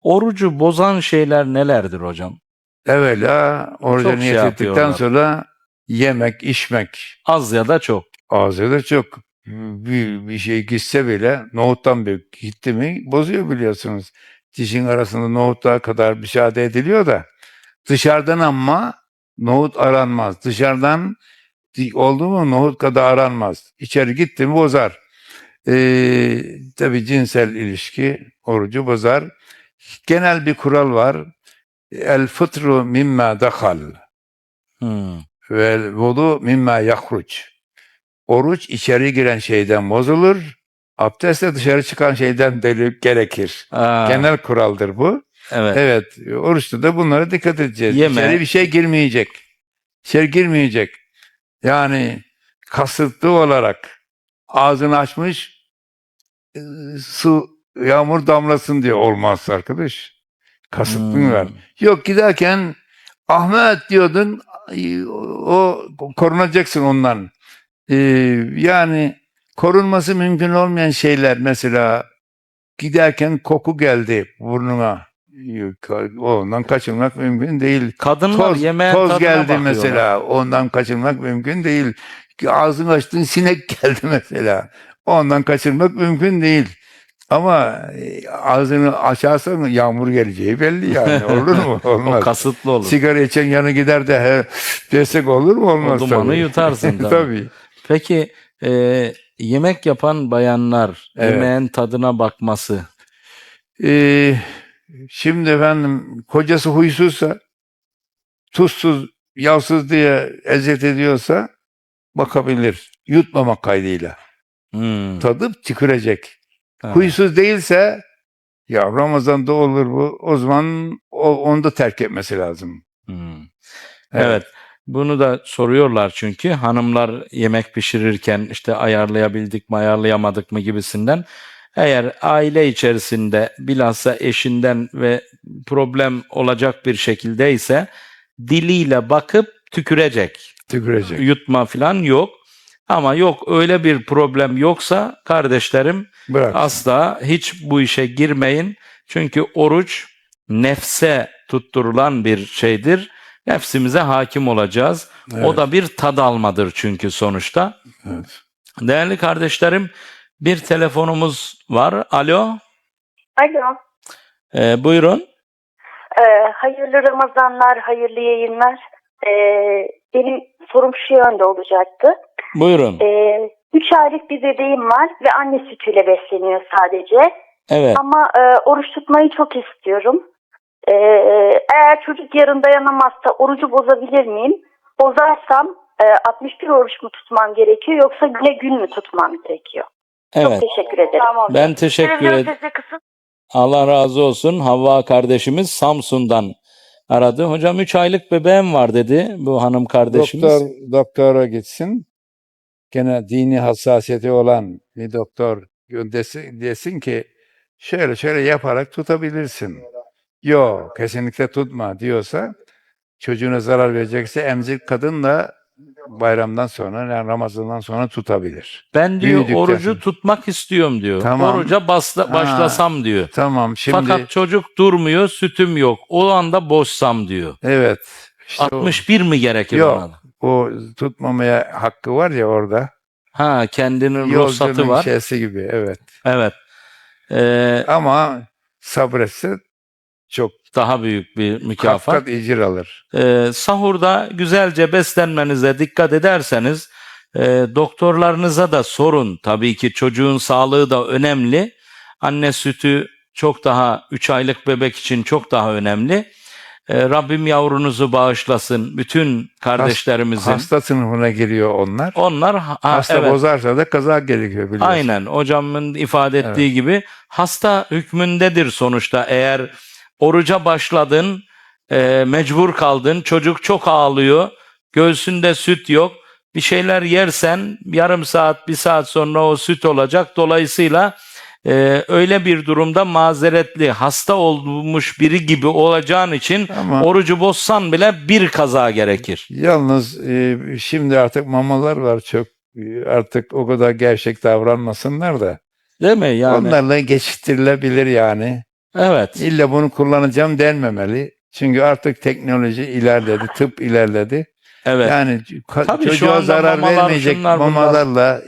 Orucu bozan şeyler nelerdir hocam? Evvela oruca Çok şey niyet ettikten yapıyorlar. sonra yemek, içmek. Az ya da çok. Ağzı da çok bir, bir şey gitse bile nohuttan bir gitti mi bozuyor biliyorsunuz. Dişin arasında nohutlar kadar müsaade ediliyor da dışarıdan ama nohut aranmaz. Dışarıdan oldu mu nohut kadar aranmaz. İçeri gitti mi bozar. Ee, tabii cinsel ilişki orucu bozar. Genel bir kural var. El fıtru mimma dakal Hmm. ve vudu mimma yahruç. Oruç içeri giren şeyden bozulur. Abdest de dışarı çıkan şeyden delip gerekir. Aa, Genel kuraldır bu. evet. Evet. Oruçta da bunlara dikkat edeceğiz. Yeme. İçeri bir şey girmeyecek. İçeri girmeyecek. Yani kasıtlı olarak ağzını açmış e, su yağmur damlasın diye olmaz arkadaş. Kasıtlın Hmm. var. Yok giderken Ahmet diyordun o korunacaksın ondan. Ee, yani korunması mümkün olmayan şeyler mesela giderken koku geldi burnuna. Ondan kaçınmak mümkün değil. Kadınlar Toz, yemeğin toz geldi bakıyorlar. mesela. Ondan kaçınmak mümkün değil. Ağzını açtın sinek geldi mesela. Ondan kaçırmak mümkün değil. Ama e, ağzını açarsan yağmur geleceği belli yani. Olur mu? O Olmaz. kasıtlı olur. Sigara içen yanı gider de he, destek olur mu? Olmaz O dumanı tabii. yutarsın tabii. tabii. Peki e, yemek yapan bayanlar Evet. yemeğin tadına bakması. Ee, şimdi efendim kocası huysuzsa tuzsuz, yağsız diye eziyet ediyorsa bakabilir. Yutmamak kaydıyla. Hmm. Tadıp tükürecek. Ha. Huysuz değilse ya Ramazan'da olur bu. O zaman o, onu da terk etmesi lazım. Hmm. Evet. Bunu da soruyorlar çünkü hanımlar yemek pişirirken işte ayarlayabildik mi ayarlayamadık mı gibisinden. Eğer aile içerisinde bilhassa eşinden ve problem olacak bir şekildeyse diliyle bakıp tükürecek. Tükürecek. Yutma falan yok. Ama yok öyle bir problem yoksa kardeşlerim Bırak. Asla hiç bu işe girmeyin. Çünkü oruç nefse tutturulan bir şeydir. Nefsimize hakim olacağız. O Evet. da bir tad almadır çünkü sonuçta. Evet. Değerli kardeşlerim bir telefonumuz var. Alo. Alo. Ee, buyurun. Ee, hayırlı Ramazanlar, hayırlı yayınlar. Ee, benim sorum şu yönde olacaktı. Buyurun. Ee, 3 aylık bir bebeğim var ve anne sütüyle besleniyor sadece. Evet. Ama e, oruç tutmayı çok istiyorum. Ee, eğer çocuk yarın dayanamazsa orucu bozabilir miyim? Bozarsam e, 61 oruç mu tutmam gerekiyor yoksa güne gün mü tutmam gerekiyor? Evet. Teşekkür ederim. Ben teşekkür ederim. Allah razı olsun. Havva kardeşimiz Samsun'dan aradı. Hocam 3 aylık bebeğim var dedi bu hanım kardeşimiz. Doktor doktora gitsin. Gene dini hassasiyeti olan bir doktor desin, desin ki şöyle şöyle yaparak tutabilirsin. Yok kesinlikle tutma diyorsa çocuğuna zarar verecekse emzik kadın da bayramdan sonra yani Ramazan'dan sonra tutabilir. Ben diyor Büyüdükten orucu tutmak istiyorum diyor. Tamam. Oruca basla, Ha. başlasam diyor. Tamam şimdi Fakat çocuk durmuyor, sütüm yok. O anda boşsam diyor. evet işte o- 61 mi gerekir Yok. ona? o, tutmamaya hakkı var ya orada. Ha kendinin ruhsatı Yolcunun var. şeysi gibi evet. Evet. Ee, Ama sabretse çok daha büyük bir kat mükafat. kat icir alır. Ee, sahurda güzelce beslenmenize dikkat ederseniz e, doktorlarınıza da sorun. Tabii ki çocuğun sağlığı da önemli. Anne sütü çok daha 3 aylık bebek için çok daha önemli. Ee, Rabbim yavrunuzu bağışlasın bütün kardeşlerimizin. Hasta sınıfına giriyor onlar. Onlar ha, Hasta evet. bozarsa da kaza gerekiyor biliyorsun. Aynen hocamın ifade ettiği gibi hasta hükmündedir sonuçta. Eğer oruca başladın, e, mecbur kaldın, çocuk çok ağlıyor, göğsünde süt yok. Bir şeyler yersen yarım saat, bir saat sonra o süt olacak. Dolayısıyla e, öyle bir durumda mazeretli, hasta olmuş biri gibi olacağın için Ama orucu bozsan bile bir kaza gerekir. yalnız e, şimdi artık mamalar var çok. E, Artık o kadar gevşek davranmasınlar da. Değil mi? Yani Onlarla geçiştirilebilir yani. Evet. İlla bunu kullanacağım denmemeli. Çünkü artık teknoloji ilerledi, tıp ilerledi. Evet. Yani Tabii çocuğa zarar mamalar, vermeyecek şunlar, bunlar. mamalarla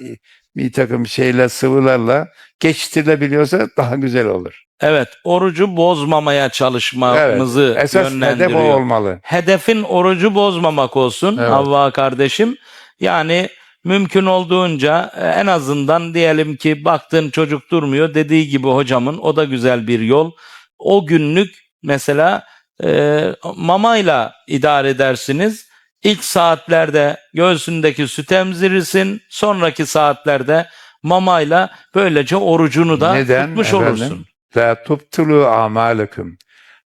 bir takım şeyler, sıvılarla geçiştirilebiliyorsa daha güzel olur. Evet. Orucu bozmamaya çalışmamızı Esas hedef yönlendiriyor. o olmalı. Hedefin orucu bozmamak olsun Evet. Havva kardeşim. Yani mümkün olduğunca e, en azından diyelim ki baktın çocuk durmuyor dediği gibi hocamın o da güzel bir yol. O günlük mesela e, mamayla idare edersiniz. İlk saatlerde göğsündeki süt emzirirsin. Sonraki saatlerde mamayla böylece orucunu da Neden tutmuş efendim? olursun. La tubtulu amalekum.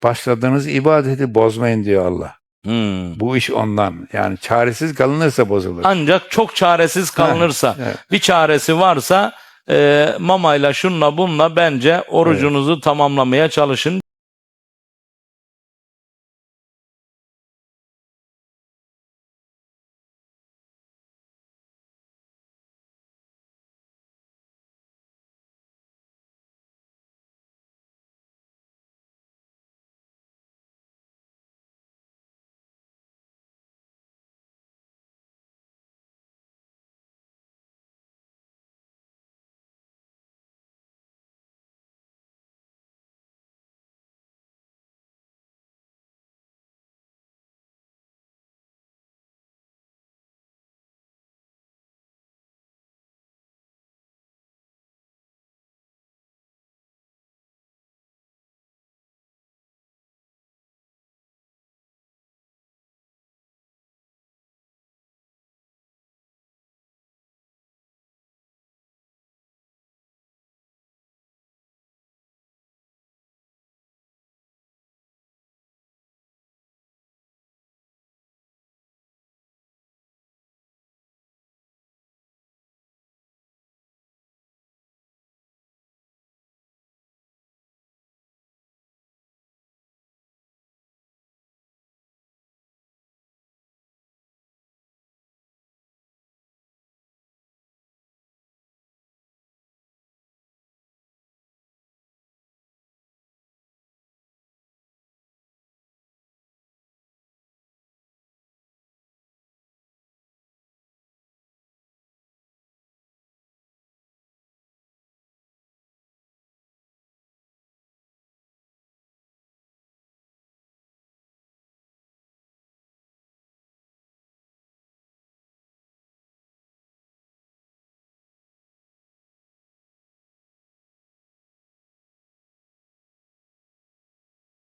Başladığınız ibadeti bozmayın diyor Allah. Hmm. Bu iş ondan. Yani çaresiz kalınırsa bozulur. Ancak çok çaresiz kalınırsa, evet. bir çaresi varsa e, mamayla şunla bunla bence orucunuzu tamamlamaya çalışın.